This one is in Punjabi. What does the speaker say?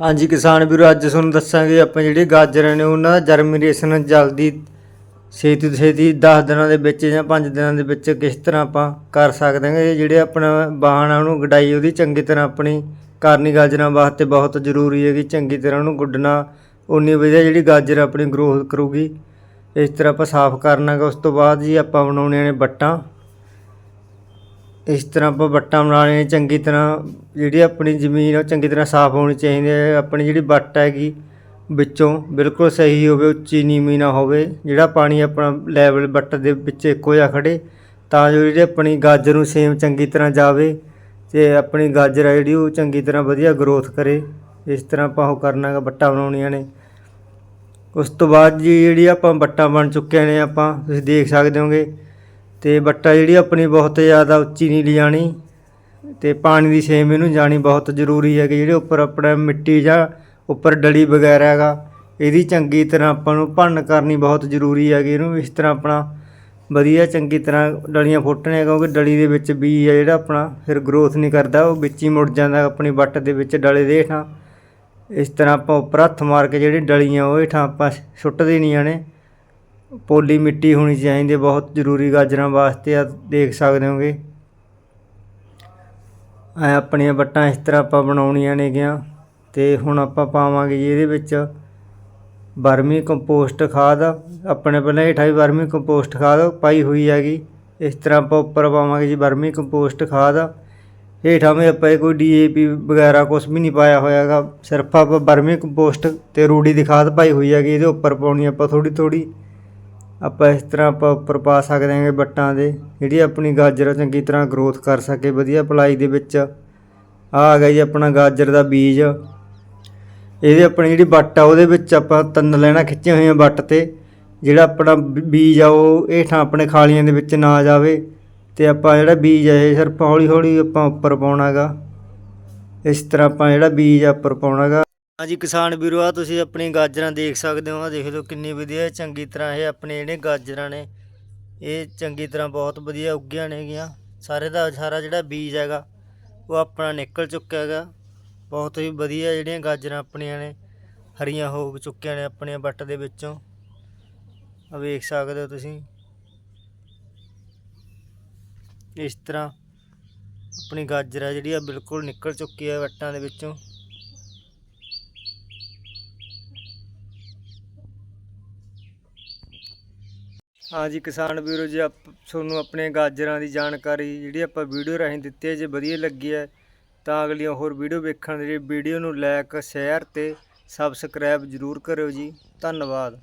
ਹਾਂਜੀ, ਕਿਸਾਨ ਵੀਰੋ, ਅੱਜ ਤੁਹਾਨੂੰ ਦੱਸਾਂਗੇ ਆਪਾਂ ਜਿਹੜੇ ਗਾਜਰਾਂ ਨੇ ਉਹਨਾਂ ਦਾ ਜਰਮੀਨੇਸ਼ਨ ਜਲਦੀ ਛੇਤੀ ਤੋਂ ਛੇਤੀ 10 ਦਿਨਾਂ ਦੇ ਵਿੱਚ ਜਾਂ 5 ਦਿਨਾਂ ਦੇ ਵਿੱਚ ਕਿਸ ਤਰ੍ਹਾਂ ਆਪਾਂ ਕਰ ਸਕਦੇ ਹਾਂ ਜਿਹੜੇ ਆਪਣਾ ਬਾਹਣ ਆ, ਉਹਨੂੰ ਗਡਾਈ ਉਹਦੀ ਚੰਗੀ ਤਰ੍ਹਾਂ ਆਪਣੀ ਕਰਨੀ ਗਾਜਰਾਂ ਵਾਸਤੇ ਬਹੁਤ ਜ਼ਰੂਰੀ ਹੈ ਕਿ ਚੰਗੀ ਤਰ੍ਹਾਂ ਉਹਨੂੰ ਗੁੱਡਣਾ। ਉਨੀ ਵਧੀਆ ਜਿਹੜੀ ਗਾਜਰ ਆਪਣੀ ਗਰੋਥ ਕਰੂਗੀ, ਇਸ ਤਰ੍ਹਾਂ ਆਪਾਂ ਸਾਫ਼ ਕਰਨਾ ਗਾ ਉਸ ਤੋਂ ਬਾਅਦ ਜੀ ਆਪਾਂ ਬਣਾਉਣੀਆਂ ਨੇ ਬੱਟਾਂ। ਇਸ ਤਰ੍ਹਾਂ ਆਪਾਂ ਵੱਟਾਂ ਬਣਾਉਣੀਆਂ ਨੇ, ਚੰਗੀ ਤਰ੍ਹਾਂ ਜਿਹੜੀ ਆਪਣੀ ਜ਼ਮੀਨ ਉਹ ਚੰਗੀ ਤਰ੍ਹਾਂ ਸਾਫ਼ ਹੋਣੀ ਚਾਹੀਦੀ ਹੈ, ਆਪਣੀ ਜਿਹੜੀ ਵੱਟ ਹੈਗੀ ਵਿੱਚੋਂ ਬਿਲਕੁਲ ਸਹੀ ਹੋਵੇ, ਉੱਚੀ ਨੀਵੀਂ ਨਾ ਹੋਵੇ, ਜਿਹੜਾ ਪਾਣੀ ਆਪਣਾ ਲੈਵਲ ਵੱਟ ਦੇ ਵਿੱਚ ਇੱਕੋ ਜਿਹਾ ਖੜੇ ਤਾਂ ਜੋ ਜਿਹੜੀ ਆਪਣੀ ਗਾਜਰ ਨੂੰ ਸੇਮ ਚੰਗੀ ਤਰ੍ਹਾਂ ਜਾਵੇ ਤੇ ਆਪਣੀ ਗਾਜਰ ਆ ਜਿਹੜੀ ਉਹ ਚੰਗੀ ਤਰ੍ਹਾਂ ਵਧੀਆ ਗਰੋਥ ਕਰੇ, ਇਸ ਤਰ੍ਹਾਂ ਆਪਾਂ ਉਹ ਕਰਨਾ ਗਾ ਵੱਟਾਂ ਬਣਾਉਣੀਆਂ ਨੇ। ਉਸ ਤੋਂ ਬਾਅਦ ਜੀ ਜਿਹੜੀ ਆਪਾਂ ਵੱਟਾਂ ਬਣ ਚੁੱਕੀਆਂ ਨੇ ਆਪਾਂ, ਤੁਸੀਂ ਦੇਖ ਸਕਦੇ ਹੋਗੇ, ਤੇ ਵੱਟਾ ਜਿਹੜੀ ਆਪਣੀ ਬਹੁਤ ਜ਼ਿਆਦਾ ਉੱਚੀ ਨਹੀਂ ਲਿਜਾਣੀ ਤੇ ਪਾਣੀ ਦੀ ਸੇਮ ਇਹਨੂੰ ਜਾਣੀ ਬਹੁਤ ਜ਼ਰੂਰੀ ਹੈ ਕਿ ਜਿਹੜੇ ਉੱਪਰ ਆਪਣਾ ਮਿੱਟੀ ਜਾਂ ਉੱਪਰ ਡਲੀ ਵਗੈਰਾ ਹੈਗਾ, ਇਹਦੀ ਚੰਗੀ ਤਰ੍ਹਾਂ ਆਪਾਂ ਨੂੰ ਭੰਨ ਕਰਨੀ ਬਹੁਤ ਜ਼ਰੂਰੀ ਹੈਗੀ ਇਹਨੂੰ ਇਸ ਤਰ੍ਹਾਂ ਆਪਣਾ ਵਧੀਆ ਚੰਗੀ ਤਰ੍ਹਾਂ ਡਲੀਆਂ ਫੁੱਟਣੇ ਕਿਉਂਕਿ ਡਲੀ ਦੇ ਵਿੱਚ ਬੀਜ ਆ ਜਿਹੜਾ ਆਪਣਾ, ਫਿਰ ਗਰੋਥ ਨਹੀਂ ਕਰਦਾ, ਉਹ ਵਿੱਚ ਹੀ ਮੁੜ ਜਾਂਦਾ ਆਪਣੀ ਵੱਟ ਦੇ ਵਿੱਚ ਡਲੇ ਦੇ ਹੇਠਾਂ। ਇਸ ਤਰ੍ਹਾਂ ਆਪਾਂ ਉੱਪਰ ਹੱਥ ਮਾਰ ਕੇ ਜਿਹੜੀ ਡਲੀਆਂ ਉਹ ਹੇਠਾਂ ਆਪਾਂ ਸੁੱਟ ਦੇਣੀਆਂ ਨੇ ਪੋਲੀ ਮਿੱਟੀ ਹੋਣੀ ਚਾਹੀਦੀ ਬਹੁਤ ਜ਼ਰੂਰੀ ਗਾਜਰਾਂ ਵਾਸਤੇ ਆ, ਦੇਖ ਸਕਦੇ ਹੋਗੇ। ਆਪਣੀਆਂ ਵੱਟਾਂ ਇਸ ਤਰ੍ਹਾਂ ਆਪਾਂ ਬਣਾਉਣੀਆਂ ਨੇਗੀਆਂ ਤੇ ਹੁਣ ਆਪਾਂ ਪਾਵਾਂਗੇ ਜੀ ਇਹਦੇ ਵਿੱਚ ਵਰਮੀ ਕੰਪੋਸਟ ਖਾਦ। ਆਪਣੇ ਪਹਿਲਾਂ ਹੇਠਾਂ ਵੀ ਵਰਮੀ ਕੰਪੋਸਟ ਖਾਦ ਪਾਈ ਹੋਈ ਹੈਗੀ। ਇਸ ਤਰ੍ਹਾਂ ਆਪਾਂ ਉੱਪਰ ਪਾਵਾਂਗੇ ਜੀ ਵਰਮੀ ਕੰਪੋਸਟ ਖਾਦ। ਹੇਠਾਂ ਵੀ ਆਪਾਂ ਇਹ ਕੋਈ ਡੀਏਪੀ ਵਗੈਰਾ ਕੁਝ ਵੀ ਨਹੀਂ ਪਾਇਆ ਹੋਇਆਗਾ ਸਿਰਫ ਆਪਾਂ ਵਰਮੀ ਕੰਪੋਸਟ ਤੇ ਰੂੜੀ ਦੀ ਖਾਦ ਪਾਈ ਹੋਈ ਹੈਗੀ। ਇਹਦੇ ਉੱਪਰ ਪਾਉਣੀ ਆਪਾਂ ਥੋੜੀ ਥੋੜੀ ਆਪਾਂ ਇਸ ਤਰ੍ਹਾਂ ਆਪਾਂ ਉੱਪਰ ਪਾ ਸਕਦੇ ਹਾਂਗੇ ਵੱਟਾਂ ਦੇ, ਜਿਹੜੀ ਆਪਣੀ ਗਾਜਰ ਆ ਚੰਗੀ ਤਰ੍ਹਾਂ ਗਰੋਥ ਕਰ ਸਕੇ, ਵਧੀਆ ਪਲਾਈ ਦੇ ਵਿੱਚ। ਆ ਆ ਗਿਆ ਜੀ ਆਪਣਾ ਗਾਜਰ ਦਾ ਬੀਜ। ਇਹਦੇ ਆਪਣੀ ਜਿਹੜੀ ਵੱਟ ਆ, ਉਹਦੇ ਵਿੱਚ ਆਪਾਂ ਤਿੰਨ ਲੈਣਾ ਖਿੱਚੀਆਂ ਹੋਈਆਂ ਵੱਟ ਤੇ। ਜਿਹੜਾ ਆਪਣਾ ਬ- ਬੀਜ ਆ, ਉਹ ਹੇਠਾਂ ਆਪਣੇ ਖਾਲੀਆਂ ਦੇ ਵਿੱਚ ਨਾ ਜਾਵੇ। ਤੇ ਆਪਾਂ ਜਿਹੜਾ ਬੀਜ ਹੈ ਇਹ ਸਿਰਫ ਹੌਲੀ ਹੌਲੀ ਆਪਾਂ ਉੱਪਰ ਪਾਉਣਾਗਾ। ਇਸ ਤਰ੍ਹਾਂ ਆਪਾਂ ਜਿਹੜਾ ਬੀਜ ਆ, ਉੱਪਰ ਪਾਉਣਾਗਾ। ਹਾਂਜੀ, ਕਿਸਾਨ ਵੀਰੋ ਆ ਤੁਸੀਂ ਆਪਣੀ ਗਾਜਰਾਂ ਦੇਖ ਸਕਦੇ ਹੋ। ਆ ਦੇਖ ਲਓ ਕਿੰਨੀ ਵਧੀਆ, ਚੰਗੀ ਤਰ੍ਹਾਂ ਇਹ ਆਪਣੇ ਜਿਹੜੇ ਗਾਜਰਾਂ ਨੇ, ਇਹ ਚੰਗੀ ਤਰ੍ਹਾਂ ਬਹੁਤ ਵਧੀਆ ਉੱਗੀਆਂ ਨੇਗੀਆਂ। ਸਾਰੇ ਦਾ ਸਾਰਾ ਜਿਹੜਾ ਬੀਜ ਹੈਗਾ, ਉਹ ਆਪਣਾ ਨਿਕਲ ਚੁੱਕਿਆ ਹੈਗਾ। ਬਹੁਤ ਹੀ ਵਧੀਆ ਜਿਹੜੀਆਂ ਗਾਜਰਾਂ ਆਪਣੀਆਂ ਨੇ, ਹਰੀਆਂ ਹੋ ਚੁੱਕੀਆਂ ਨੇ ਆਪਣੀਆਂ ਵੱਟ ਦੇ ਵਿੱਚੋਂ। ਆ ਵੇਖ ਸਕਦੇ ਹੋ ਤੁਸੀਂ। ਇਸ ਤਰ੍ਹਾਂ ਆਪਣੀ ਗਾਜਰ ਆ ਜਿਹੜੀ ਆ ਬਿਲਕੁਲ ਨਿਕਲ ਚੁੱਕੀ ਹੈ ਵੱਟਾਂ ਦੇ ਵਿੱਚੋਂ। ਹਾਂਜੀ, ਕਿਸਾਨ ਵੀਰੋ ਜੇ, ਆਪ ਤੁਹਾਨੂੰ ਆਪਣੇ ਗਾਜਰਾਂ ਦੀ ਜਾਣਕਾਰੀ ਜਿਹੜੀ ਆਪਾਂ ਵੀਡੀਓ ਰਾਹੀਂ ਦਿੱਤੀ ਹੈ, ਜੇ ਵਧੀਆ ਲੱਗੀ ਹੈ, ਤਾਂ ਅਗਲੀਆਂ ਹੋਰ ਵੀਡੀਓ ਵੇਖਣ ਦੇ ਲਈ ਵੀਡੀਓ ਨੂੰ ਲਾਈਕ ਸ਼ੇਅਰ ਤੇ ਸਬਸਕ੍ਰਾਈਬ ਜ਼ਰੂਰ ਕਰਿਓ ਜੀ। ਧੰਨਵਾਦ।